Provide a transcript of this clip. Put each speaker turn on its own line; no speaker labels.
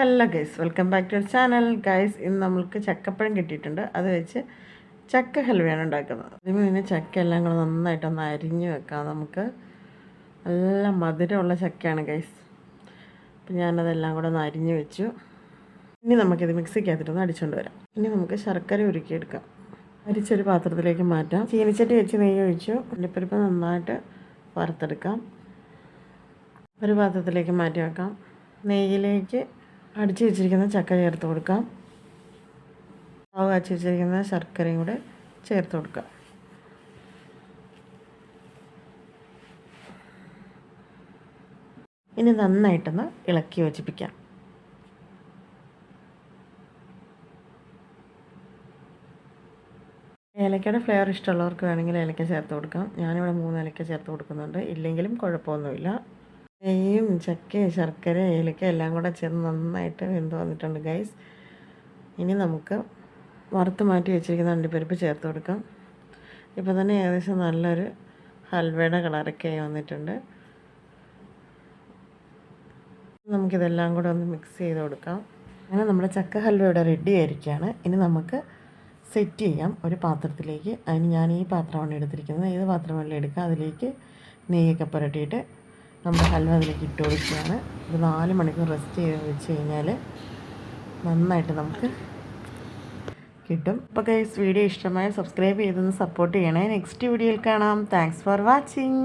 Hello guys welcome back to channel. Guys ഇന്ന് നമ്മൾക്ക് ചക്കപ്പഴം കിട്ടിയിട്ടുണ്ട്. അത് വെച്ച് ചക്ക ഹൽവയാണ് ഉണ്ടാക്കുന്നത്. അതിന് പിന്നെ ചക്ക എല്ലാം കൂടെ നന്നായിട്ടൊന്ന് അരിഞ്ഞ് വെക്കാം. നമുക്ക് നല്ല മധുരമുള്ള ചക്കയാണ് ഗൈസ്. അപ്പം ഞാനതെല്ലാം കൂടെ ഒന്ന് അരിഞ്ഞ് വെച്ചു. ഇനി നമുക്കിത് മിക്സിക്കകത്തിട്ടൊന്ന് അടിച്ചുകൊണ്ട് വരാം. ഇനി നമുക്ക് ശർക്കര ഉരുക്കിയെടുക്കാം. അരിച്ചൊരു പാത്രത്തിലേക്ക് മാറ്റാം. ചീനിച്ചട്ടി വെച്ച് നെയ്യ് ഒഴിച്ചു. ഉള്ളിപ്പരിപ്പ് നന്നായിട്ട് വറുത്തെടുക്കാം. ഒരു പാത്രത്തിലേക്ക് മാറ്റി വെക്കാം. നെയ്യിലേക്ക് അടിച്ചു വെച്ചിരിക്കുന്ന ചക്ക ചേർത്ത് കൊടുക്കാം. മാവ് കാച്ചി വെച്ചിരിക്കുന്ന ശർക്കരയും കൂടെ ചേർത്ത് കൊടുക്കാം. ഇനി നന്നായിട്ടൊന്ന് ഇളക്കി യോജിപ്പിക്കാം. ഏലക്കയുടെ ഫ്ലേവർ ഇഷ്ടമുള്ളവർക്ക് വേണമെങ്കിൽ ഏലക്ക ചേർത്ത് കൊടുക്കാം. ഞാനിവിടെ മൂന്ന് ഏലക്ക ചേർത്ത് കൊടുക്കുന്നുണ്ട്. ഇല്ലെങ്കിലും കുഴപ്പമൊന്നുമില്ല. നെയ്യും ചക്കയും ശർക്കര ഏലക്ക എല്ലാം കൂടെ ചേർന്ന് നന്നായിട്ട് വെന്ത് വന്നിട്ടുണ്ട് ഗൈസ് ഇനി നമുക്ക് വറുത്ത് മാറ്റി വെച്ചിരിക്കുന്ന അണ്ടിപ്പരിപ്പ് ചേർത്ത് കൊടുക്കാം. ഇപ്പോൾ തന്നെ ഏകദേശം നല്ലൊരു ഹൽവയുടെ കളറൊക്കെ ആയി വന്നിട്ടുണ്ട്. നമുക്കിതെല്ലാം കൂടെ ഒന്ന് മിക്സ് ചെയ്ത് കൊടുക്കാം. അങ്ങനെ നമ്മുടെ ചക്ക ഹൽവ ഇവിടെ റെഡി ആയിരിക്കുകയാണ്. ഇനി നമുക്ക് സെറ്റ് ചെയ്യാം ഒരു പാത്രത്തിലേക്ക്. അതിന് ഞാൻ ഈ പാത്രമാണ് എടുത്തിരിക്കുന്നത്. ഏത് പാത്രമല്ലേ എടുക്കുക? എടുക്കാം അതിലേക്ക് നെയ്യൊക്കെ പുരട്ടിയിട്ട് നമ്മുടെ ഹൽവ അതിലേക്ക് ഇട്ട് കൊടുക്കുകയാണ്. ഒരു നാല് മണിക്കൂർ റെസ്റ്റ് ചെയ്ത് വെച്ച് കഴിഞ്ഞാൽ നന്നായിട്ട് നമുക്ക് കിട്ടും. അപ്പോൾ ഗൈസ് വീഡിയോ ഇഷ്ടമായ സബ്സ്ക്രൈബ് ചെയ്തൊന്ന് സപ്പോർട്ട് ചെയ്യണേ. നെക്സ്റ്റ് വീഡിയോയിൽ കാണാം. Thanks for watching